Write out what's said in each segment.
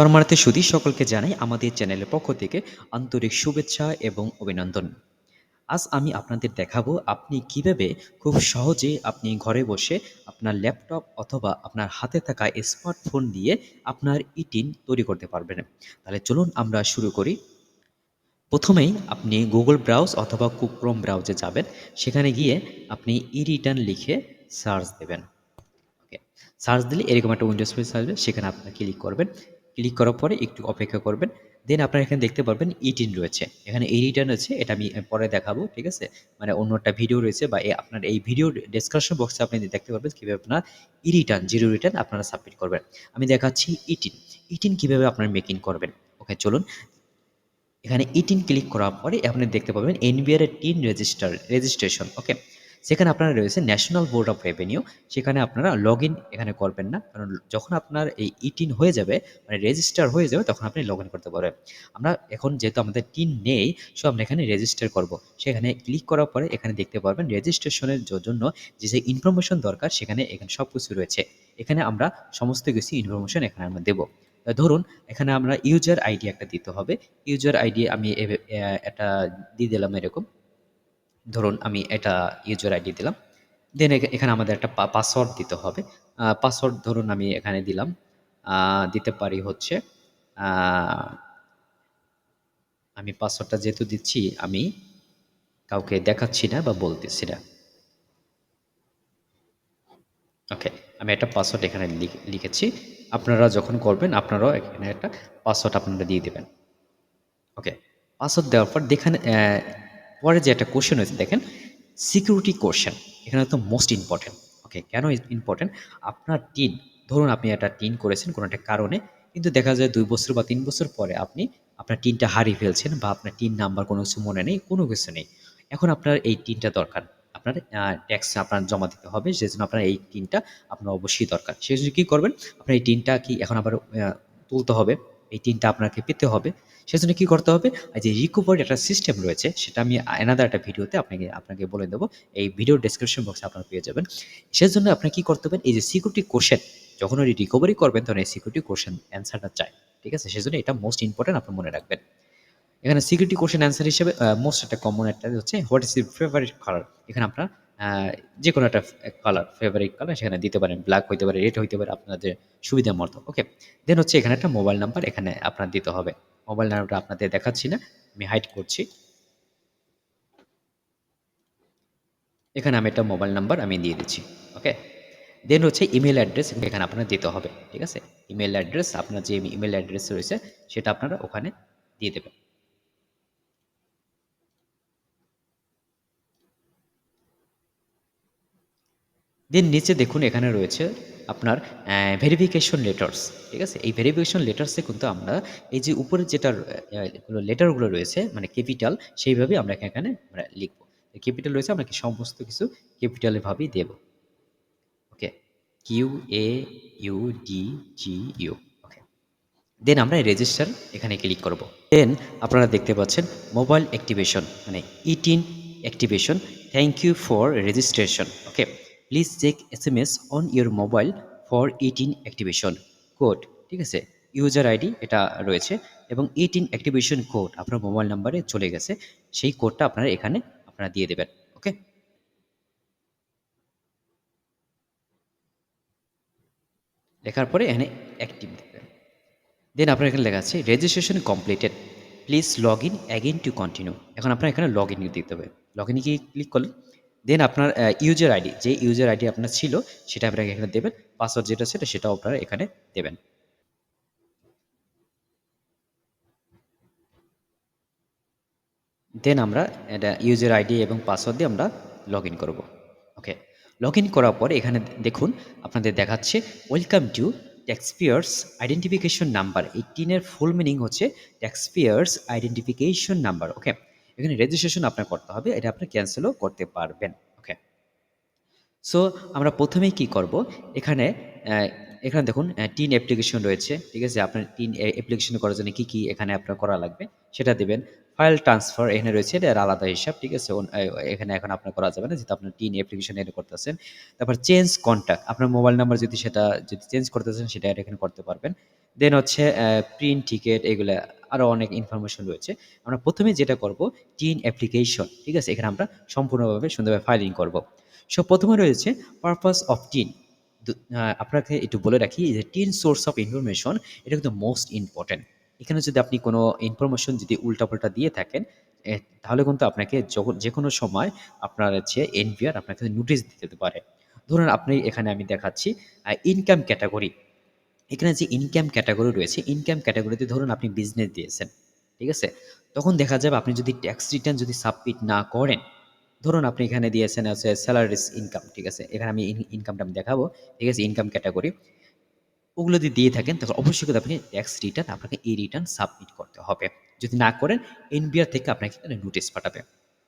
সম্মানিত সুধী সকলকে জানাই আমাদের চ্যানেলের পক্ষ থেকে আন্তরিক শুভেচ্ছা এবং অভিনন্দন। আজ আমি আপনাদের দেখাবো আপনি কীভাবে খুব সহজে আপনি ঘরে বসে আপনার ল্যাপটপ অথবা আপনার হাতে থাকা স্মার্টফোন দিয়ে আপনার ইটিন তৈরি করতে পারবেন। তাহলে চলুন আমরা শুরু করি। প্রথমেই আপনি গুগল ব্রাউজ অথবা কুক্রম ব্রাউজে যাবেন। সেখানে গিয়ে আপনি ই রিটার্ন লিখে সার্চ দেবেন। সার্চ দিলে এরকম একটা উইন্ডোজ পেজ আসবে। সেখানে আপনারা ক্লিক করবেন। ক্লিক করার পরে একটু অপেক্ষা করবেন। দেন আপনারা এখানে দেখতে পারবেন ইটিন রয়েছে। এখানে এই রিটার্ন আছে এটা আমি পরে দেখাবো, ঠিক আছে? মানে অন্য একটা ভিডিও রয়েছে বা আপনার এই ভিডিও ডিসক্রিপশন বক্সে আপনি দেখতে পারবেন কীভাবে আপনার ই রিটার্ন জিরো রিটার্ন আপনারা সাবমিট করবেন। আমি দেখাচ্ছি ইটিন ইটিন কীভাবে আপনারা মেকিং করবেন? ওকে চলুন। এখানে ইটিন ক্লিক করার পরে আপনি দেখতে পাবেন NBR TIN register registration okay সেখানে আপনার রয়েছে ন্যাশনাল বোর্ড অফ রেভিনিউ সেখানে আপনারা লগ ইন এখানে করবেন না। কারণ যখন আপনার এই ইটিন হয়ে যাবে মানে রেজিস্টার হয়ে যাবে, তখন আপনি লগ ইন করতে পারবেন। আমরা এখন যেহেতু আমাদের টিন নেই সো আমরা এখানে রেজিস্টার করব। সেখানে ক্লিক করার পরে এখানে দেখতে পারবেন রেজিস্ট্রেশনের জন্য যে যে ইনফরমেশন দরকার, সেখানে এখানে সব কিছু রয়েছে। এখানে আমরা সমস্ত কিছু ইনফরমেশন এখানে আমরা দেবো। ধরুন, এখানে আমরা ইউজার আইডি একটা দিতে হবে। ইউজার আইডি আমি এটা দিয়ে দিলাম এরকম। ধরুন আমি এটা ইউজার আইডি দিলাম দেন এখানে আমাদের একটা পাসওয়ার্ড দিতে হবে। পাসওয়ার্ড ধরুন আমি এখানে দিলাম দিতে পারি হচ্ছে আমি পাসওয়ার্ডটা যেহেতু দিচ্ছি, আমি কাউকে দেখাচ্ছি না বা বলতেছি না। ওকে আমি একটা পাসওয়ার্ড এখানে লিখেছি। আপনারা যখন করবেন, আপনারাও এখানে একটা পাসওয়ার্ড আপনারা দিয়ে দেবেন। ওকে পাসওয়ার্ড দেওয়ার পর দেখেন পরে যে একটা কোশ্চেন হয়েছে, দেখেন সিকিউরিটি কোশ্চেন এখানে তো মোস্ট ইম্পর্টেন্ট ওকে কেন ইম্পর্টেন্ট আপনার টিন ধরুন আপনি একটা টিন করেছেন কোনো একটা কারণে, কিন্তু দেখা যায় দুই বছর বা তিন বছর পরে আপনি, আপনার টিনটা হারিয়ে ফেলছেন বা আপনার টিন নাম্বার কোনো কিছু মনে নেই, কোনো কিছু নেই। এখন আপনার এই টিনটা দরকার, আপনার ট্যাক্স আপনার জমা দিতে হবে, সেজন্য আপনার এই টিনটা আপনার অবশ্যই দরকার। সেই জন্য কী করবেন? আপনার এই টিনটা কি এখন আবার তুলতে হবে, এই টিনটা আপনাকে পেতে হবে। সেজন্য কী করতে হবে? যে রিকভারি একটা সিস্টেম রয়েছে, সেটা আমি এনাদার একটা ভিডিওতে আপনাকে আপনাকে বলে দেবো। এই ভিডিও ডিসক্রিপশন বক্সে আপনারা পেয়ে যাবেন। সেজন্য আপনার কী করতে হবে এই যে সিকিউরিটি কোশ্চেন যখন ওই রিকভারি করবেন, তখন এই সিকিউরিটি কোশ্চেন অ্যান্সারটা চাই। ঠিক আছে? সেজন্য এটা মোস্ট ইম্পর্টেন্ট আপনি মনে রাখবেন। এখানে সিকিউরিটি কোশ্চেন অ্যান্সার হিসেবে মোস্ট একটা কমন একটা হচ্ছে what is your favourite colour এখানে আপনার যে কোনো একটা কালার ফেভারিট কালার সেখানে দিতে পারেন। ব্ল্যাক হইতে পারে রেড হইতে পারে, আপনাদের সুবিধা মতো ওকে দেন হচ্ছে এখানে একটা মোবাইল নাম্বার এখানে আপনার দিতে হবে। মোবাইল নাম্বারটা আপনাদের দেখাচ্ছি না, আমি হাইড করছি। এখানে আমি একটা মোবাইল নাম্বার আমি দিয়ে দিচ্ছি ওকে দেন হচ্ছে ইমেল অ্যাড্রেস এখানে আপনার দিতে হবে, ঠিক আছে? ইমেল অ্যাড্রেস আপনার যে ইমেল অ্যাড্রেস রয়েছে, সেটা আপনারা ওখানে দিয়ে দেবেন। দেন নিচে দেখুন এখানে রয়েছে আপনার ভেরিফিকেশন লেটার্স ঠিক আছে? এই ভেরিফিকেশন লেটার্সে কিন্তু আমরা এই যে উপরে যেটা লেটারগুলো রয়েছে মানে ক্যাপিটাল সেইভাবে আমরা এখানে আমরা লিখব। ক্যাপিটাল রয়েছে, আমরা সমস্ত কিছু ক্যাপিটালভাবেই দেব। Okay? Q A U D G U okay? Then আমরা রেজিস্টার এখানে ক্লিক করব। দেন আপনারা দেখতে পাচ্ছেন মোবাইল অ্যাক্টিভেশন মানে eTIN activation thank you for registration please check S M S on your mobile for eTIN activation code ঠিক আছে? User ID এটা রয়েছে এবং ইটিন অ্যাক্টিভেশন কোড আপনার মোবাইল নাম্বারে চলে গেছে, সেই কোডটা আপনারা এখানে আপনারা দিয়ে দেবেন ওকে লেখার পরে এখানে অ্যাক্টিভ দেবেন। দেন আপনার এখানে লেখা আছে registration completed please log in again to continue এখন আপনার এখানে লগ ইন দিতে হবে। লগ ইনে গিয়ে ক্লিক করলেন দেন আপনার ইউজার আইডি যে ইউজার আইডি আপনার ছিল, সেটা আপনাকে এখানে দেবেন। পাসওয়ার্ড যেটা সেটা সেটাও আপনারা এখানে দেবেন। দেন আমরা এটা ইউজার আইডি এবং পাসওয়ার্ড দিয়ে আমরা লগ ইন করব। ওকে লগ ইন করার পর এখানে দেখুন, আপনাদের দেখাচ্ছে welcome to taxpayers identification number এই টিনের ফুল মিনিং হচ্ছে ট্যাক্সপিয়ার্স আইডেন্টিফিকেশন নাম্বার ওকে এখানে রেজিস্ট্রেশন আপনার করতে হবে, এটা আপনি ক্যান্সেলও করতে পারবেন ওকে সো আমরা প্রথমেই কি করব? এখানে এখানে দেখুন টিন অ্যাপ্লিকেশন রয়েছে, ঠিক আছে? আপনার টিন অ্যাপ্লিকেশন করার জন্য কী কী এখানে আপনার করা লাগবে, সেটা দেবেন। ফাইল ট্রান্সফার এখানে রয়েছে এর আলাদা হিসাব, ঠিক আছে? এখানে এখন আপনার করা যাবে না, যেহেতু আপনার টিন অ্যাপ্লিকেশন এখানে করতেছেন। তারপর চেঞ্জ কন্ট্যাক্ট আপনার মোবাইল নাম্বার যদি সেটা, যদি চেঞ্জ করতেছেন, সেটা এখানে করতে পারবেন। দেন হচ্ছে প্রিন্ট টিকেট এগুলা আরও অনেক ইনফরমেশন রয়েছে। আমরা প্রথমে যেটা করব টিন অ্যাপ্লিকেশন ঠিক আছে? এখানে আমরা সম্পূর্ণভাবে সুন্দরভাবে ফাইলিং করব। সো, প্রথমে রয়েছে পারপাস অফ টিন আপনাকে একটু বলে রাখি যে টিন সোর্স অফ ইনফরমেশন এটা কিন্তু মোস্ট ইম্পর্ট্যান্ট এখানে যদি আপনি কোনো ইনফরমেশন যদি উল্টাপাল্টা দিয়ে থাকেন তাহলে কিন্তু আপনাকে যখন যে কোনো সময় আপনার হচ্ছে এনভিআর আপনাকে নোটিশ দিতে পারে। ধরুন, আপনি এখানে আমি দেখাচ্ছি ইনকাম ক্যাটাগরি এখানে যে ইনকাম ক্যাটাগরি রয়েছে ইনকাম ক্যাটাগরিতে ধরুন আপনি বিজনেস দিয়েছেন, ঠিক আছে? তখন দেখা যাবে আপনি যদি ট্যাক্স রিটার্ন যদি সাবমিট না করেন, ধরুন আপনি এখানে দিয়েছেন আছে স্যালারিস ইনকাম ঠিক আছে? এখানে আমি ইনকামটা আমি দেখাবো, ঠিক আছে? ইনকাম ক্যাটাগরি ওগুলো যদি দিয়ে থাকেন, তখন অবশ্যই কিন্তু আপনি ট্যাক্স রিটার্ন আপনাকে এই রিটার্ন সাবমিট করতে হবে। যদি না করেন এনবিআর থেকে আপনাকে নোটিশ পাঠাবে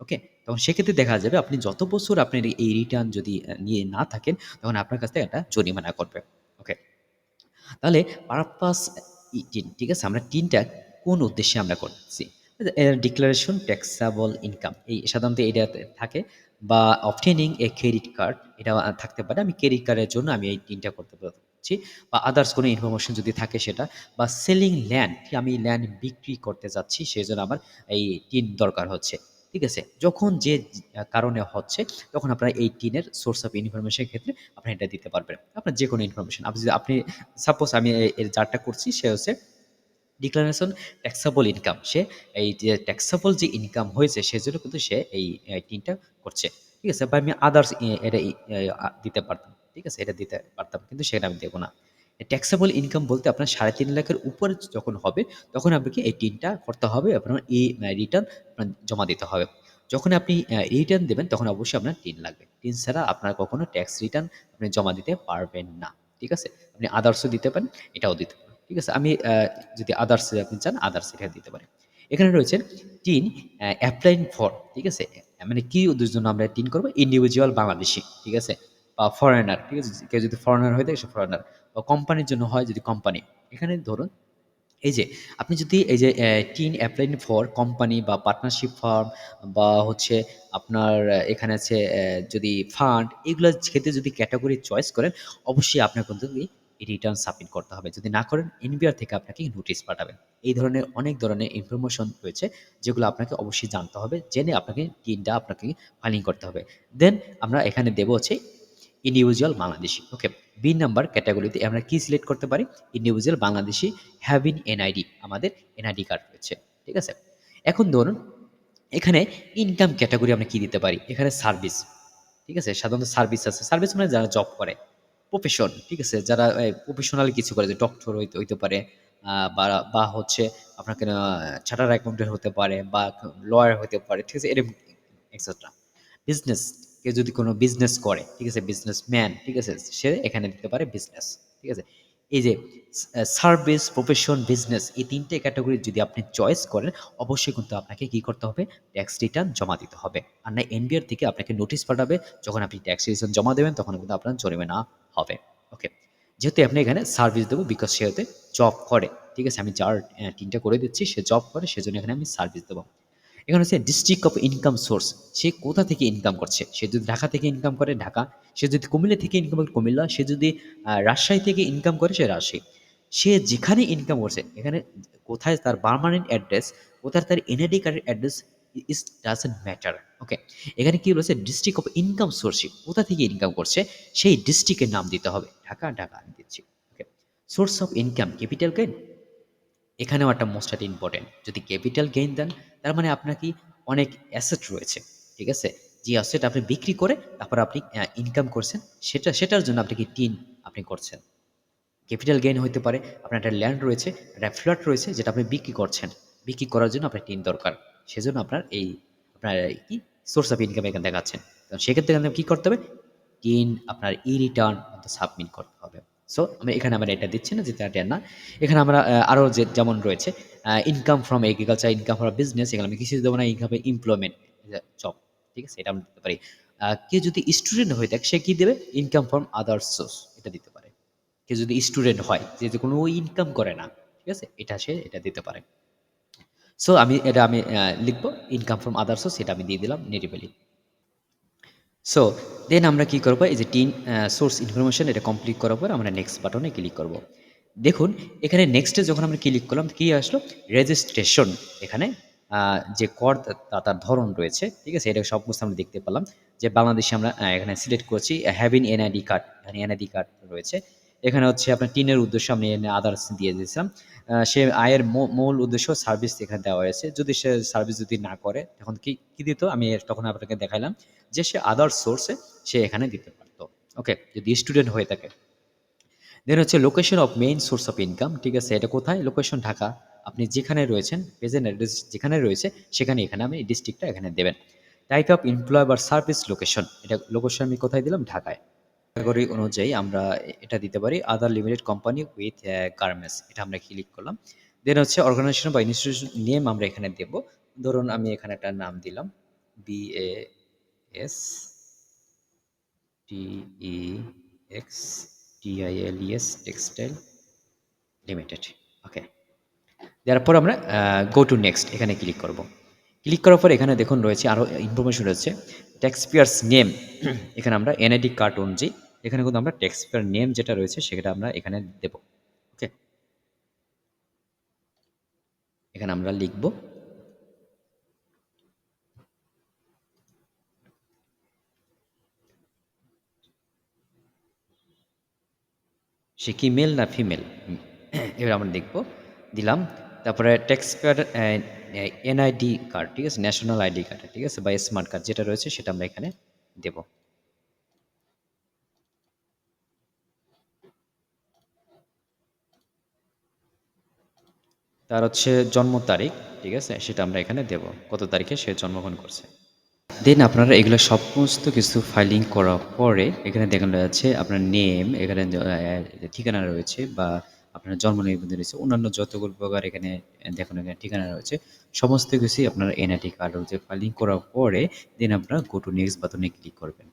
ওকে তখন সেক্ষেত্রে দেখা যাবে আপনি যত বছর আপনার এই রিটার্ন যদি নিয়ে না থাকেন, তখন আপনার কাছ থেকে একটা জরিমানা করবে ওকে তাহলে পারপাস টিন ঠিক আছে? আমরা টিনটা কোন উদ্দেশ্যে আমরা করছি? ডিক্লারেশন ট্যাক্সাবল ইনকাম এই সাধারণত এটা থাকে বা অবটেনিং এ ক্রেডিট কার্ড এটা থাকতে পারে। আমি ক্রেডিট কার্ডের জন্য আমি এই টিনটা করতে পারছি। বা আদার্স কোনো ইনফরমেশন যদি থাকে সেটা। বা সেলিং ল্যান্ড আমি ল্যান্ড বিক্রি করতে যাচ্ছি সেই জন্য আমার এই টিন দরকার হচ্ছে। ঠিক আছে? যখন যে কারণে হচ্ছে, তখন আপনার এই টিনের সোর্স অফ ইনফরমেশনের ক্ষেত্রে আপনি এটা দিতে পারবেন। আপনার যে কোনো ইনফরমেশন আপনি আপনি সাপোজ আমি এর যারটা করছি, সে হচ্ছে ডিক্লারেশন ট্যাক্সাবল ইনকাম সে এই যে ট্যাক্সাবল যে ইনকাম হয়েছে সেজন্য কিন্তু সে এই টিনটা করছে। ঠিক আছে? বা আমি আদার্স এটা দিতে পারতাম। ঠিক আছে? এটা দিতে পারতাম, কিন্তু সেটা আমি দেবো না। ট্যাক্সেবল ইনকাম বলতে আপনার সাড়ে তিন লাখের উপরে যখন হবে, তখন আপনাকে এই টিনটা করতে হবে, আপনার এই রিটার্ন জমা দিতে হবে। যখন আপনি রিটার্ন দেবেন, তখন অবশ্যই আপনার টিন লাগবে। টিন ছাড়া আপনার কখনো ট্যাক্স রিটার্ন আপনি জমা দিতে পারবেন না, ঠিক আছে? আপনি আদার্সও দিতে পারেন, এটাও দিতে পারেন, ঠিক আছে? আমি যদি আদার্স আপনি চান আদার্স এটা দিতে পারেন। এখানে রয়েছে টিন অ্যাপ্লাইং ফর ঠিক আছে? মানে কি জন্য আমরা টিন করব? ইন্ডিভিজুয়াল বাংলাদেশি, ঠিক আছে? বা ফরেনার ঠিক আছে? কেউ যদি ফরেনার হয়ে থাকে, সে ফরেনার কোম্পানির জন্য হয় যদি কোম্পানি এখানে ধরুন, এই যে আপনি যদি এই যে টিন অ্যাপ্লাইন ফর কোম্পানি বা পার্টনারশিপ ফার্ম বা হচ্ছে আপনার, এখানে আছে যদি ফান্ড এগুলো ক্ষেত্রে যদি ক্যাটাগরি চয়েস করেন, অবশ্যই আপনার কিন্তু রিটার্ন সাবমিট করতে হবে। যদি না করেন এনবিআর থেকে আপনাকে নোটিশ পাঠাবেন। এই ধরনের অনেক ধরনের ইনফরমেশন রয়েছে, যেগুলো আপনাকে অবশ্যই জানতে হবে, জেনে আপনাকে টিনটা আপনাকে ফাইলিং করতে হবে। দেন আমরা এখানে দেবো হচ্ছে individual Bangladeshi okay B number ক্যাটাগরিতে আমরা কি সিলেক্ট করতে পারি? ইন্ডিভিজুয়াল বাংলাদেশি হ্যাভিন এনআইডি আমাদের এনআইডি কার্ড রয়েছে, ঠিক আছে? এখন ধরুন, এখানে ইনকাম ক্যাটাগরি আমরা কি দিতে পারি? এখানে সার্ভিস ঠিক আছে? সাধারণত সার্ভিস আছে। সার্ভিস মানে যারা জব করে প্রফেশন ঠিক আছে? যারা প্রফেশনাল কিছু করে, যে ডক্টর হইতে হইতে পারে বা হচ্ছে আপনাকে চার্টার অ্যাকাউন্টেন্ট হতে পারে বা লয়ার হতে পারে, ঠিক আছে? এরকম এক্সেট্রা বিজনেস কেউ যদি কোনো বিজনেস করে, ঠিক আছে বিজনেসম্যান ঠিক আছে, সে এখানে দিতে পারে বিজনেস ঠিক আছে। এই যে সার্ভিস প্রফেশন বিজনেস এই তিনটে ক্যাটাগরি যদি আপনি চয়েস করেন, অবশ্যই কিন্তু আপনাকে কি করতে হবে? ট্যাক্স রিটার্ন জমা দিতে হবে। আর না এনবিআর থেকে আপনাকে নোটিশ পাঠাবে, যখন আপনি ট্যাক্স রিটার্ন জমা দেবেন, তখন কিন্তু আপনার জরিমানা হবে। ওকে যেহেতু আপনি এখানে সার্ভিস দেবো বিকজ সে হতে জব করে, ঠিক আছে, আমি যার তিনটা করে দিচ্ছি, সে জব করে, সেজন্য এখানে আমি সার্ভিস দেবো। এখানে হচ্ছে ডিস্ট্রিক্ট অফ ইনকাম সোর্স সে কোথা থেকে ইনকাম করছে? সে যদি ঢাকা থেকে ইনকাম করে, ঢাকা। সে যদি কুমিল্লা থেকে ইনকাম করে, কুমিল্লা। সে যদি রাজশাহী থেকে ইনকাম করে, সে রাজশাহী। সে যেখানে ইনকাম করছে, এখানে কোথায় তার পার্মানেন্ট অ্যাড্রেস কোথায় তার এনআইডি কার্ডের address is doesn't matter okay এখানে কি বলেছে? ডিস্ট্রিক্ট অফ ইনকাম সোর্স কোথা থেকে ইনকাম করছে, সেই ডিস্ট্রিক্টের নাম দিতে হবে। ঢাকা ঢাকা, আমি দিচ্ছি okay source of income capital gain এখানেও একটা মোস্ট একটা ইম্পর্টেন্ট যদি ক্যাপিটাল গেইন দেন, তার মানে আপনার কি অনেক অ্যাসেট রয়েছে, ঠিক আছে? যে অ্যাসেট আপনি বিক্রি করে তারপর আপনি ইনকাম করছেন, সেটা, সেটার জন্য আপনি কি টিন আপনি করছেন। ক্যাপিটাল গেইন হতে পারে, আপনার একটা ল্যান্ড রয়েছে, একটা ফ্ল্যাট রয়েছে, যেটা আপনি বিক্রি করছেন। বিক্রি করার জন্য আপনার টিন দরকার। সেজন্য আপনার এই, আপনার কি সোর্স অফ ইনকাম এখানে দেখাচ্ছেন। তো সেক্ষেত্রে কী করতে হবে? টিন আপনার ই রিটার্ন সাবমিট করতে হবে। সো আমি এখানে আমরা এটা দিচ্ছি না, যে এটা না। এখানে আমরা আরও যে যেমন রয়েছে income from agriculture income from business এখানে আমি কিছু দেবো না ইনকাম এমপ্লয়মেন্ট জব ঠিক আছে? এটা আমরা দিতে পারি। কেউ যদি স্টুডেন্ট হয়ে থাকে, সে কি দেবে? ইনকাম ফ্রম আদার সোর্স এটা দিতে পারে। কেউ যদি স্টুডেন্ট হয়, যে কোনো ইনকাম করে না, ঠিক আছে? এটা সে, এটা দিতে পারে। সো আমি, এটা আমি লিখব ইনকাম ফ্রম আদার সোর্স এটা আমি দিয়ে দিলাম, নেটিভেলি। সো দেন আমরা কি করব? এই যে টিন সোর্স ইনফরমেশন এটা কমপ্লিট করার পর আমরা নেক্সট বাটনে ক্লিক করব। দেখুন, এখানে নেক্সটে যখন আমরা ক্লিক করলাম, কি আসলো? রেজিস্ট্রেশন এখানে যে কর তার ধরন রয়েছে, ঠিক আছে? এটা সমস্ত আমরা দেখতে পেলাম যে বাংলাদেশে আমরা এখানে সিলেক্ট করছি হ্যাভিন এনআইডি কার্ড এখানে এনআইডি কার্ড রয়েছে। এখানে হচ্ছে আপনার টিনের উদ্দেশ্য আমি এনে আদার্স দিয়ে দিয়েছিলাম। সে আয়ের মূল উদ্দেশ্য সার্ভিস এখানে দেওয়া হয়েছে। যদি সে সার্ভিস যদি না করে, তখন কি কি দিত? আমি তখন আপনাকে দেখাইলাম যে সে আদার সোর্সে সে এখানে দিতে পারতো। ওকে, যদি স্টুডেন্ট হয়ে থাকে। দেন হচ্ছে location of main source of income ঠিক আছে, এটা কোথায়? লোকেশন ঢাকা। আপনি যেখানে রয়েছেন প্রেজেন্ট অ্যাড্রেস যেখানে রয়েছে, সেখানে এখানে আমি ডিস্ট্রিক্টটা এখানে দেবেন। টাইপ অফ এমপ্লয় বা সার্ভিস লোকেশন এটা লোকেশন আমি কোথায় দিলাম? ঢাকায়। ক্যাটাগরি অনুযায়ী আমরা এটা দিতে পারি other limited company with garments এটা আমরা ক্লিক করলাম। দেন হচ্ছে অর্গানাইজেশন বা ইনস্টিটিউশন নেম আমরা এখানে দেব। ধরুন আমি এখানে একটা নাম দিলাম B A S T E X T I L E S textile limited okay দেওয়ার পর আমরা গো টু নেক্সট এখানে ক্লিক করব। ক্লিক করার পর এখানে দেখুন রয়েছে আরও ইনফরমেশন রয়েছে। ট্যাক্সপিয়ার্স নেম এখানে আমরা এনআইডি কার্ড অনুযায়ী এখানে কিন্তু আমরা ট্যাক্সপিয়ার নেম যেটা রয়েছে সেটা আমরা এখানে দেব ওকে এখানে আমরা লিখব, সে কি মেল না ফিমেল এবার আমরা দেখব দিলাম, তারপরে ট্যাক্সপেয়ার এনআইডি কার্ড ঠিক আছে? ন্যাশনাল আইডি কার্ড ঠিক আছে? বা স্মার্ট কার্ড যেটা রয়েছে সেটা আমরা এখানে দেব। তার হচ্ছে জন্ম তারিখ, ঠিক আছে? সেটা আমরা এখানে দেব। কত তারিখে সে জন্মগ্রহণ করছে। দেন আপনারা এগুলো সমস্ত কিছু ফাইলিং করার পরে এখানে দেখানো যাচ্ছে আপনার নেম এখানে ঠিকানা রয়েছে বা আপনার জন্ম নিবন্ধন রয়েছে, অন্যান্য যতগুলো প্রকার এখানে দেখানো এখানে ঠিকানা রয়েছে, সমস্ত কিছুই আপনার এনআইটি কার্ড রয়েছে ফাইলিং করার পরে দেন আপনারা গো টু নেক্সট বাটনে ক্লিক করবেন।